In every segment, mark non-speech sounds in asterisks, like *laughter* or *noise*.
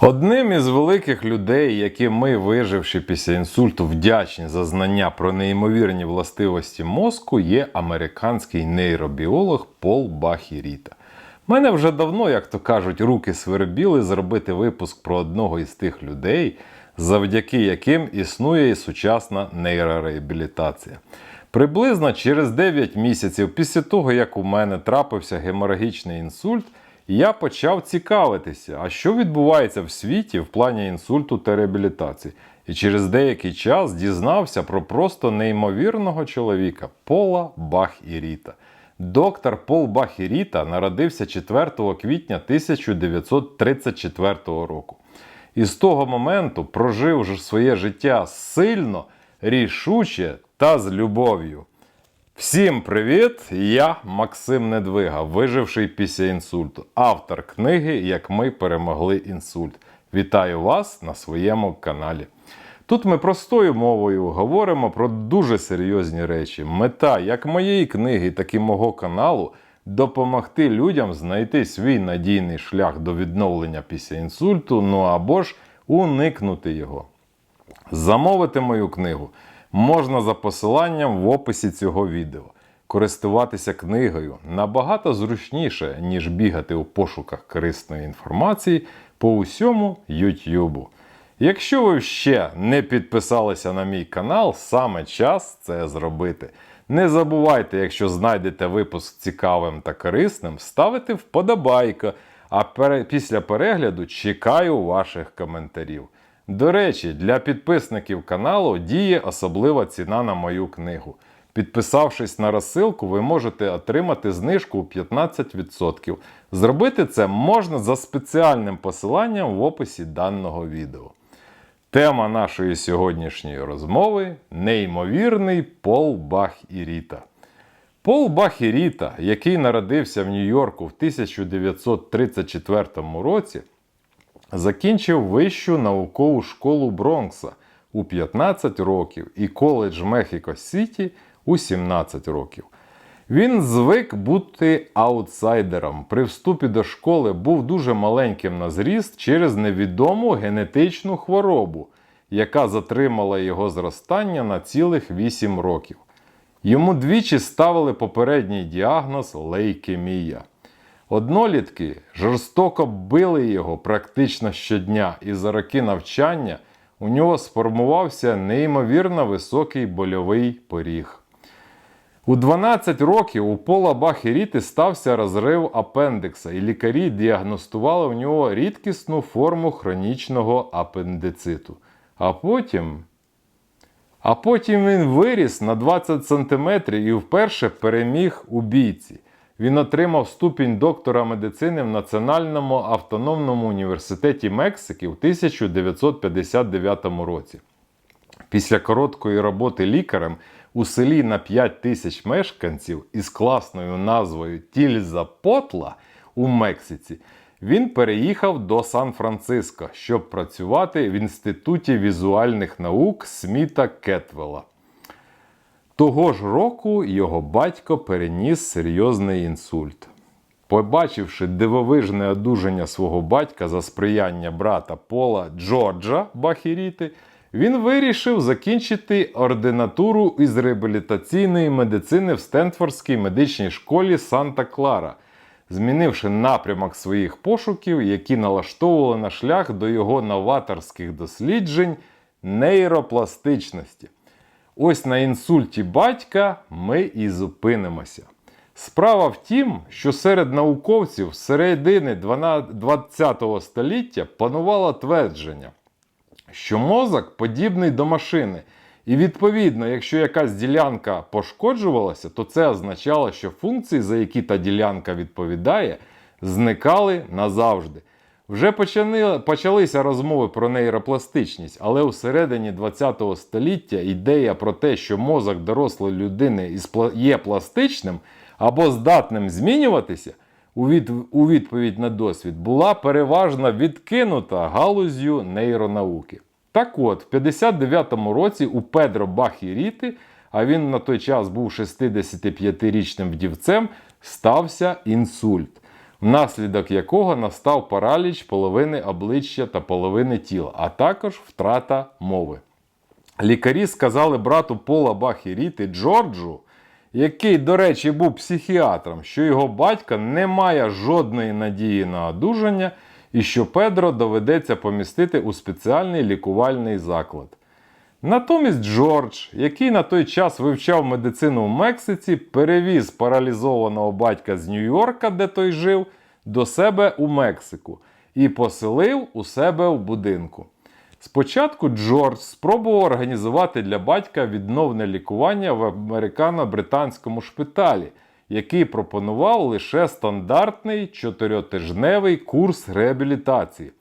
Одним із великих людей, яким ми, виживши після інсульту, вдячні за знання про неймовірні властивості мозку, є американський нейробіолог Пол Бахіріта. Мене вже давно, як то кажуть, руки свербіли зробити випуск про одного із тих людей, завдяки яким існує і сучасна нейрореабілітація. Приблизно через 9 місяців після того, як у мене трапився геморагічний інсульт, я почав цікавитися, а що відбувається в світі в плані інсульту та реабілітації. І через деякий час дізнався про просто неймовірного чоловіка Пола Бах-Іріта. Доктор Пол Бах-Іріта народився 4 квітня 1934 року. І з того моменту прожив же своє життя сильно, рішуче та з любов'ю. Всім привіт! Я Максим Недвига, виживший після інсульту, автор книги Як ми перемогли інсульт. Вітаю вас на своєму каналі. Тут ми простою мовою говоримо про дуже серйозні речі. Мета як моєї книги, так і мого каналу допомогти людям знайти свій надійний шлях до відновлення після інсульту, ну або ж уникнути його. Замовити мою книгу можна за посиланням в описі цього відео. Користуватися книгою набагато зручніше, ніж бігати у пошуках корисної інформації по усьому YouTube. Якщо ви ще не підписалися на мій канал, саме час це зробити. Не забувайте, якщо знайдете випуск цікавим та корисним, ставити вподобайка, а після перегляду чекаю ваших коментарів. До речі, для підписників каналу діє особлива ціна на мою книгу. Підписавшись на розсилку, ви можете отримати знижку у 15%. Зробити це можна за спеціальним посиланням в описі даного відео. Тема нашої сьогоднішньої розмови неймовірний Пол Бах Іріта. Пол Бах Іріта, який народився в Нью-Йорку в 1934 році, закінчив вищу наукову школу Бронкса у 15 років і коледж Мехіко Сіті у 17 років. Він звик бути аутсайдером. При вступі до школи був дуже маленьким на зріст через невідому генетичну хворобу, яка затримала його зростання на цілих 8 років. Йому двічі ставили попередній діагноз лейкемія. Однолітки жорстоко били його практично щодня, і за роки навчання у нього сформувався неймовірно високий больовий поріг. У 12 років у Пола Бахеріти стався розрив апендикса, і лікарі діагностували в нього рідкісну форму хронічного апендициту. А потім. А потім він виріс на 20 см і вперше переміг у бійці. Він отримав ступінь доктора медицини в Національному автономному університеті Мексики в 1959 році. Після короткої роботи лікарем у селі на 5 тисяч мешканців із класною назвою Тільза Потла у Мексиці, він переїхав до Сан-Франциско, щоб працювати в Інституті візуальних наук Сміта Кетвела. Того ж року його батько переніс серйозний інсульт. Побачивши дивовижне одужання свого батька за сприяння брата Пола Джорджа Бахіріти, він вирішив закінчити ординатуру із реабілітаційної медицини в Стенфордській медичній школі Санта-Клара, змінивши напрямок своїх пошуків, які налаштовували на шлях до його новаторських досліджень нейропластичності. Ось на інсульті батька ми і зупинимося. Справа в тім, що серед науковців середини 20 століття панувало твердження, що мозок подібний до машини. І відповідно, якщо якась ділянка пошкоджувалася, то це означало, що функції, за які та ділянка відповідає, зникали назавжди. Вже почали, почалися розмови про нейропластичність, але у середині 20 століття ідея про те, що мозок дорослої людини є пластичним або здатним змінюватися у відповідь на досвід, була переважно відкинута галузю нейронауки. Так от, в 59-му році у Педро Бахіріти, а він на той час був 65-річним вдівцем, стався інсульт. Внаслідок якого настав параліч половини обличчя та половини тіла, а також втрата мови. Лікарі сказали брату Пола Бахіріти Джорджу, який, до речі, був психіатром, що його батька не має жодної надії на одужання і що Педро доведеться помістити у спеціальний лікувальний заклад. Натомість Джордж, який на той час вивчав медицину в Мексиці, перевіз паралізованого батька з Нью-Йорка, де той жив, до себе у Мексику і поселив у себе в будинку. Спочатку Джордж спробував організувати для батька відновне лікування в американо-британському шпиталі, який пропонував лише стандартний чотирьотижневий курс реабілітації,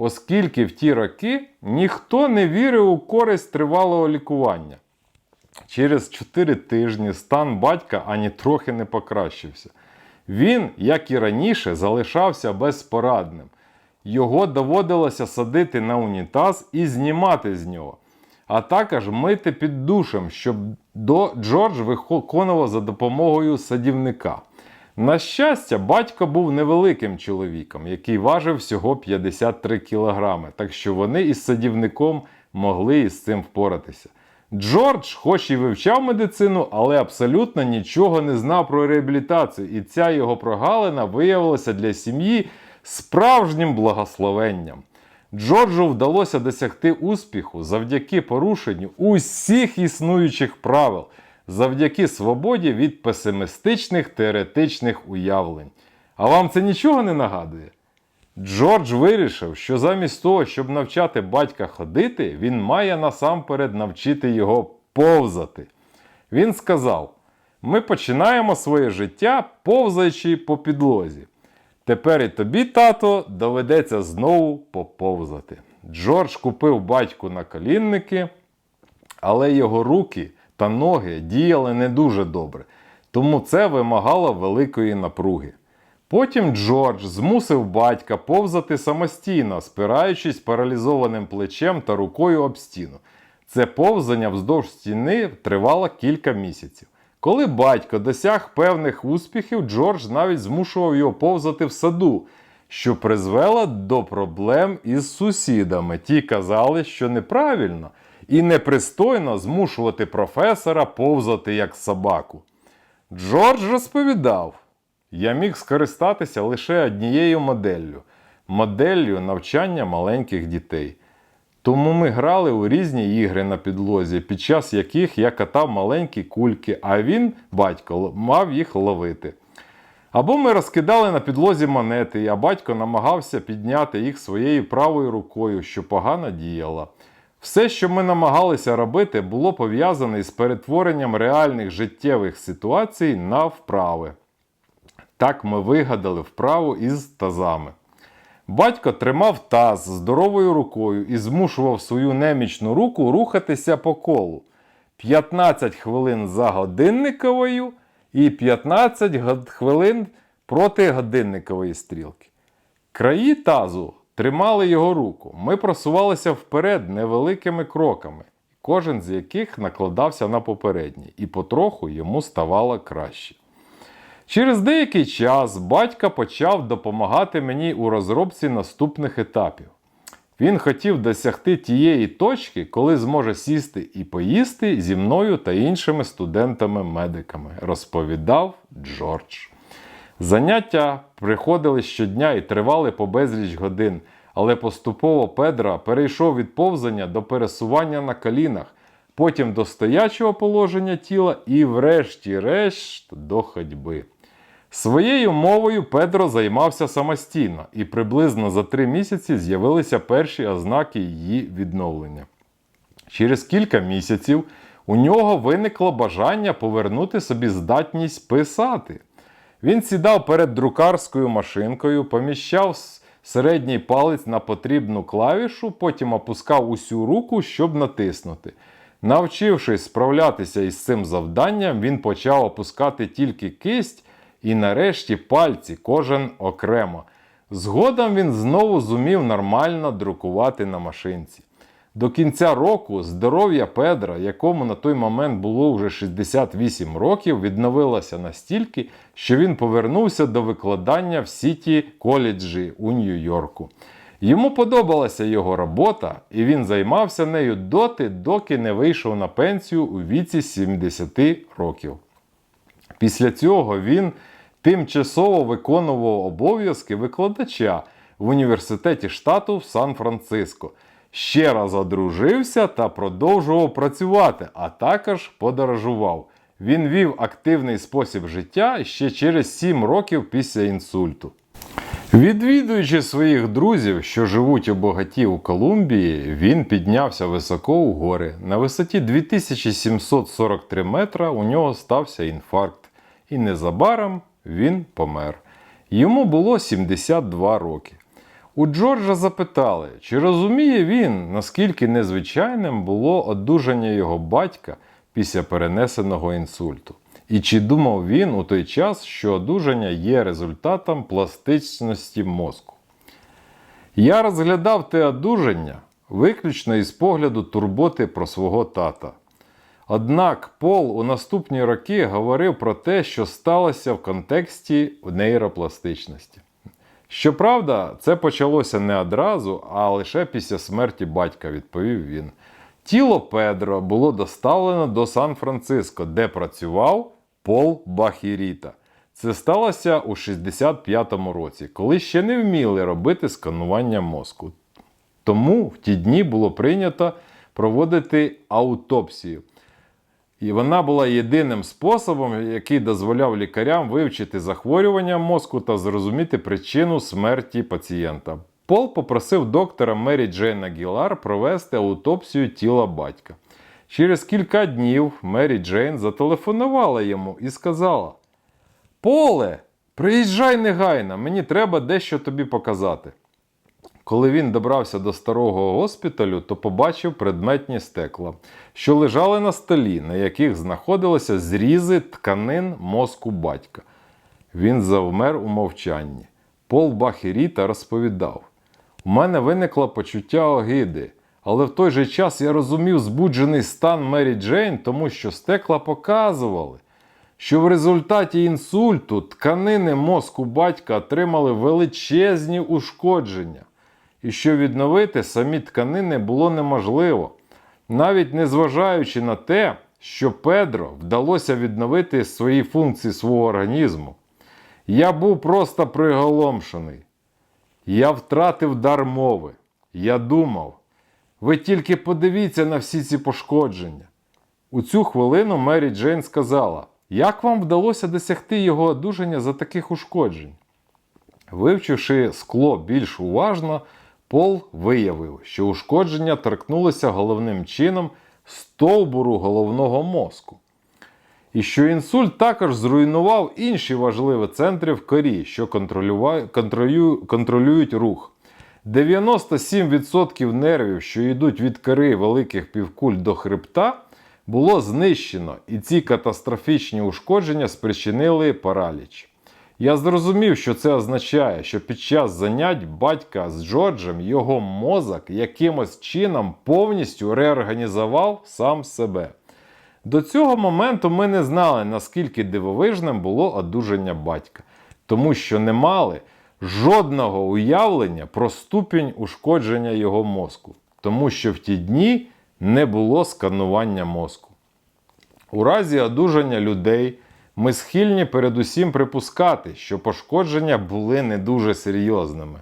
оскільки в ті роки ніхто не вірив у користь тривалого лікування. Через 4 тижні стан батька ані трохи не покращився. Він, як і раніше, залишався безпорадним. Його доводилося садити на унітаз і знімати з нього, а також мити під душем, щоб Джордж виконував за допомогою садівника. На щастя, батько був невеликим чоловіком, який важив всього 53 кілограми, так що вони із садівником могли із цим впоратися. Джордж, хоч і вивчав медицину, але абсолютно нічого не знав про реабілітацію, і ця його прогалина виявилася для сім'ї справжнім благословенням. Джорджу вдалося досягти успіху завдяки порушенню усіх існуючих правил, завдяки свободі від песимістичних теоретичних уявлень. А вам це нічого не нагадує? Джордж вирішив, що замість того, щоб навчати батька ходити, він має насамперед навчити його повзати. Він сказав: ми починаємо своє життя повзаючи по підлозі. Тепер і тобі, тато, доведеться знову поповзати. Джордж купив батьку наколінники, але його руки та ноги діяли не дуже добре, тому це вимагало великої напруги. Потім Джордж змусив батька повзати самостійно, спираючись паралізованим плечем та рукою об стіну. Це повзання вздовж стіни тривало кілька місяців. Коли батько досяг певних успіхів, Джордж навіть змушував його повзати в саду, що призвело до проблем із сусідами. Ті казали, що неправильно і непристойно змушувати професора повзати як собаку. Джордж розповідав, я міг скористатися лише однією моделлю моделлю навчання маленьких дітей. Тому ми грали у різні ігри на підлозі, під час яких я катав маленькі кульки, а він, батько, мав їх ловити. Або ми розкидали на підлозі монети, а батько намагався підняти їх своєю правою рукою, що погано діяла. Все, що ми намагалися робити, було пов'язане із перетворенням реальних життєвих ситуацій на вправи. Так ми вигадали вправу із тазами. Батько тримав таз здоровою рукою і змушував свою немічну руку рухатися по колу. 15 хвилин за годинниковою і 15 хвилин проти годинникової стрілки. Краї тазу тримали його руку. Ми просувалися вперед невеликими кроками, кожен з яких накладався на попередній, і потроху йому ставало краще. Через деякий час батько почав допомагати мені у розробці наступних етапів. Він хотів досягти тієї точки, коли зможе сісти і поїсти зі мною та іншими студентами-медиками, розповідав Джордж. Заняття приходили щодня і тривали по безліч годин, але поступово Педро перейшов від повзання до пересування на колінах, потім до стоячого положення тіла і, врешті-решт, до ходьби. Своєю мовою Педро займався самостійно, і приблизно за три місяці з'явилися перші ознаки її відновлення. Через кілька місяців у нього виникло бажання повернути собі здатність писати. Він сідав перед друкарською машинкою, поміщав середній палець на потрібну клавішу, потім опускав усю руку, щоб натиснути. Навчившись справлятися із цим завданням, він почав опускати тільки кисть і нарешті пальці, кожен окремо. Згодом він знову зумів нормально друкувати на машинці. До кінця року здоров'я Педра, якому на той момент було вже 68 років, відновилося настільки, що він повернувся до викладання в Сіті коледжі у Нью-Йорку. Йому подобалася його робота, і він займався нею доти, доки не вийшов на пенсію у віці 70 років. Після цього він тимчасово виконував обов'язки викладача в університеті штату в Сан-Франциско. Ще раз одружився та продовжував працювати, а також подорожував. Він вів активний спосіб життя ще через 7 років після інсульту. Відвідуючи своїх друзів, що живуть у багаті у Колумбії, він піднявся високо у гори. На висоті 2743 метра у нього стався інфаркт, і незабаром він помер. Йому було 72 роки. У Джорджа запитали, чи розуміє він, наскільки незвичайним було одужання його батька після перенесеного інсульту. І чи думав він у той час, що одужання є результатом пластичності мозку? Я розглядав те одужання виключно із погляду турботи про свого тата. Однак Пол у наступні роки говорив про те, що сталося в контексті нейропластичності. Щоправда, це почалося не одразу, а лише після смерті батька, відповів він. Тіло Педро було доставлено до Сан-Франциско, де працював Пол Бахіріта. Це сталося у 65-му році, коли ще не вміли робити сканування мозку. Тому в ті дні було прийнято проводити аутопсію. І вона була єдиним способом, який дозволяв лікарям вивчити захворювання мозку та зрозуміти причину смерті пацієнта. Пол попросив доктора Мері Джейна Гілар провести аутопсію тіла батька. Через кілька днів Мері Джейн зателефонувала йому і сказала: Поле, приїжджай негайно, мені треба дещо тобі показати. Коли він добрався до старого госпіталю, то побачив предметні стекла, що лежали на столі, на яких знаходилися зрізи тканин мозку батька. Він завмер у мовчанні. Пол Бахіріта розповідав: У мене виникло почуття огиди, але в той же час я розумів збуджений стан Мері Джейн, тому що стекла показували, що в результаті інсульту тканини мозку батька отримали величезні ушкодження і що відновити самі тканини було неможливо, навіть незважаючи на те, що Педро вдалося відновити свої функції свого організму. Я був просто приголомшений. Я втратив дар мови. Я думав, ви тільки подивіться на всі ці пошкодження. У цю хвилину Мері Джейн сказала, як вам вдалося досягти його одужання за таких ушкоджень? Вивчивши скло більш уважно, Пол виявив, що ушкодження торкнулися головним чином стовбуру головного мозку. І що інсульт також зруйнував інші важливі центри в корі, що контролюють рух. 97% нервів, що йдуть від кори великих півкуль до хребта, було знищено, і ці катастрофічні ушкодження спричинили параліч. Я зрозумів, що це означає, що під час занять батька з Джорджем його мозок якимось чином повністю реорганізував сам себе. До цього моменту ми не знали, наскільки дивовижним було одужання батька, тому що не мали жодного уявлення про ступінь ушкодження його мозку, тому що в ті дні не було сканування мозку. У разі одужання людей. Ми схильні передусім припускати, що пошкодження були не дуже серйозними.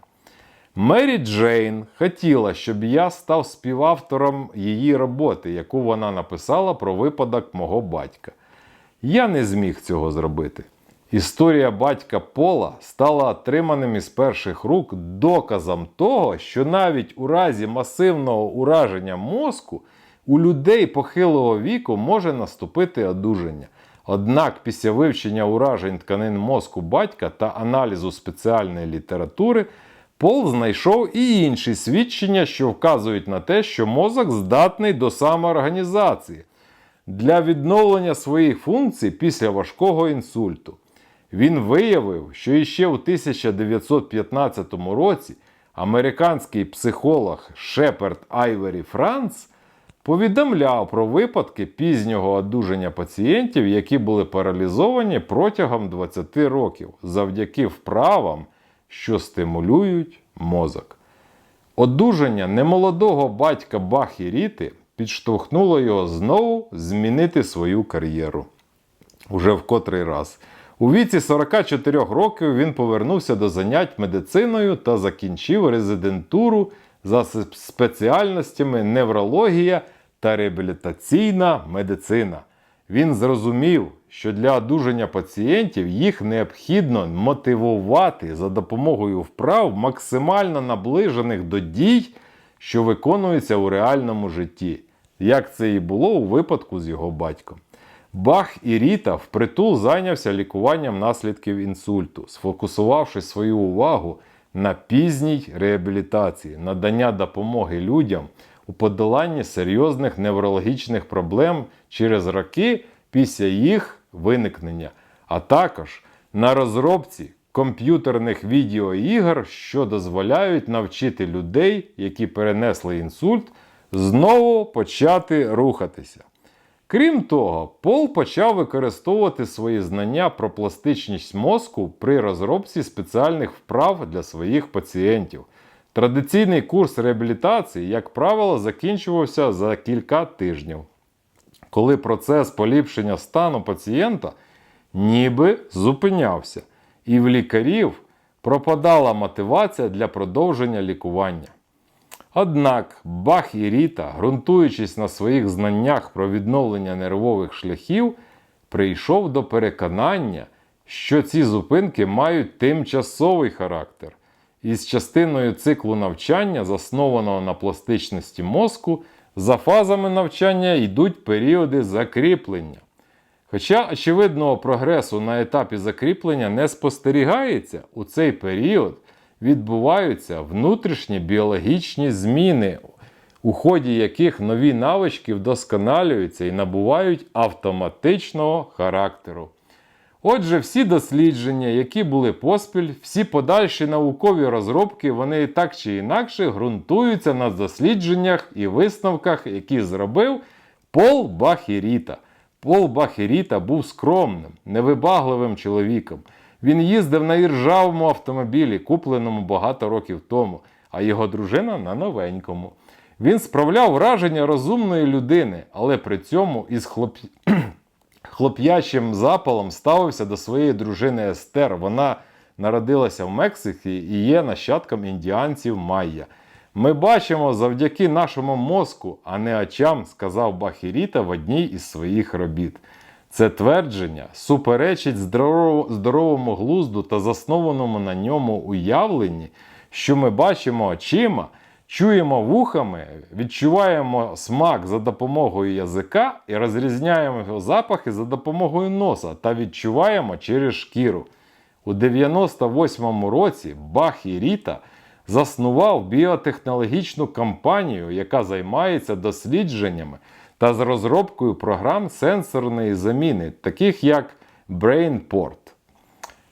Мері Джейн хотіла, щоб я став співавтором її роботи, яку вона написала про випадок мого батька. Я не зміг цього зробити. Історія батька Пола стала отриманим із перших рук доказом того, що навіть у разі масивного ураження мозку у людей похилого віку може наступити одужання. Однак після вивчення уражень тканин мозку батька та аналізу спеціальної літератури Пол знайшов і інші свідчення, що вказують на те, що мозок здатний до самоорганізації для відновлення своїх функцій після важкого інсульту. Він виявив, що іще у 1915 році американський психолог Шеперд Айвері Франц повідомляв про випадки пізнього одужання пацієнтів, які були паралізовані протягом 20 років завдяки вправам, що стимулюють мозок. Одужання немолодого батька Бахі Ріти підштовхнуло його знову змінити свою кар'єру. Уже в котрий раз. У віці 44 років він повернувся до занять медициною та закінчив резидентуру за спеціальностями неврологія та реабілітаційна медицина. Він зрозумів, що для одужання пацієнтів їх необхідно мотивувати за допомогою вправ, максимально наближених до дій, що виконуються у реальному житті, як це і було у випадку з його батьком. Бах і Ріта впритул зайнявся лікуванням наслідків інсульту, сфокусувавши свою увагу на пізній реабілітації, надання допомоги людям у подоланні серйозних неврологічних проблем через роки після їх виникнення, а також на розробці комп'ютерних відеоігр, що дозволяють навчити людей, які перенесли інсульт, знову почати рухатися. Крім того, Пол почав використовувати свої знання про пластичність мозку при розробці спеціальних вправ для своїх пацієнтів. Традиційний курс реабілітації, як правило, закінчувався за кілька тижнів, коли процес поліпшення стану пацієнта ніби зупинявся, і в лікарів пропадала мотивація для продовження лікування. Однак Бах і Ріта, ґрунтуючись на своїх знаннях про відновлення нервових шляхів, прийшов до переконання, що ці зупинки мають тимчасовий характер. І з частиною циклу навчання, заснованого на пластичності мозку, за фазами навчання йдуть періоди закріплення. Хоча очевидного прогресу на етапі закріплення не спостерігається, у цей період відбуваються внутрішні біологічні зміни, у ході яких нові навички вдосконалюються і набувають автоматичного характеру. Отже, всі дослідження, які були поспіль, всі подальші наукові розробки, вони так чи інакше ґрунтуються на дослідженнях і висновках, які зробив Пол Бахіріта. Пол Бахіріта був скромним, невибагливим чоловіком. Він їздив на іржавому автомобілі, купленому багато років тому, а його дружина на новенькому. Він справляв враження розумної людини, але при цьому із хлоп *clears throat* хлоп'ячим запалом ставився до своєї дружини Естер. Вона народилася в Мексиці і є нащадком індіанців Майя. Ми бачимо завдяки нашому мозку, а не очам, сказав Бахіріта в одній із своїх робіт. Це твердження суперечить здоровому глузду та заснованому на ньому уявленні, що ми бачимо очима, чуємо вухами, відчуваємо смак за допомогою язика і розрізняємо його запахи за допомогою носа та відчуваємо через шкіру. У 98-му році Бах і Ріта заснував біотехнологічну компанію, яка займається дослідженнями та з розробкою програм сенсорної заміни, таких як BrainPort.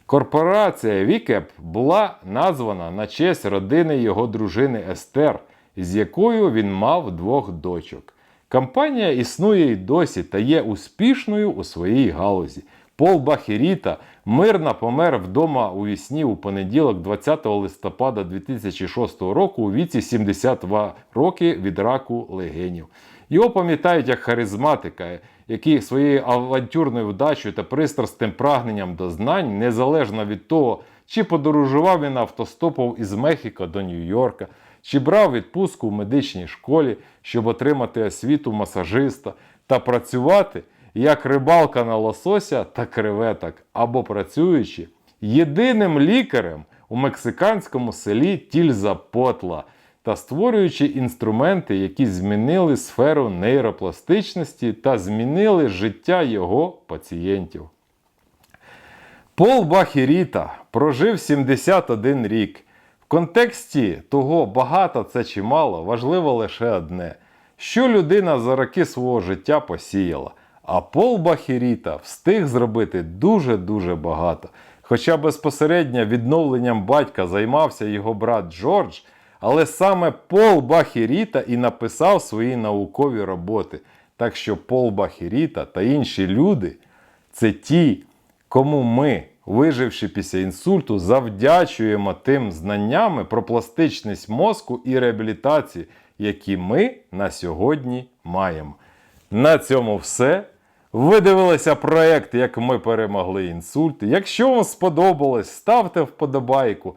Корпорація Вікеп була названа на честь родини його дружини Естер, з якою він мав двох дочок. Компанія існує й досі та є успішною у своїй галузі. Пол Бахіріта мирно помер вдома у вісні у понеділок, 20 листопада 2006 року у віці 72 роки від раку легенів. Його пам'ятають як харизматика, який своєю авантюрною вдачею та пристрастим прагненням до знань, незалежно від того, чи подорожував він автостопом із Мехіко до Нью-Йорка, чи брав відпустку в медичній школі, щоб отримати освіту масажиста та працювати як рибалка на лосося та креветок, або працюючи єдиним лікарем у мексиканському селі Тільзапотла та створюючи інструменти, які змінили сферу нейропластичності та змінили життя його пацієнтів. Пол Бахіріта прожив 71 рік. В контексті того, багато це чи мало, важливо лише одне: що людина за роки свого життя посіяла. А Пол Бахіріта встиг зробити дуже-дуже багато. Хоча безпосередньо відновленням батька займався його брат Джордж, Але саме Пол Бахіріта і написав свої наукові роботи. Так що Пол Бахіріта та інші люди це ті, кому ми, виживши після інсульту, завдячуємо тим знаннями про пластичність мозку і реабілітації, які ми на сьогодні маємо. На цьому все. Ви дивилися проект, як ми перемогли інсульт. Якщо вам сподобалось, ставте вподобайку.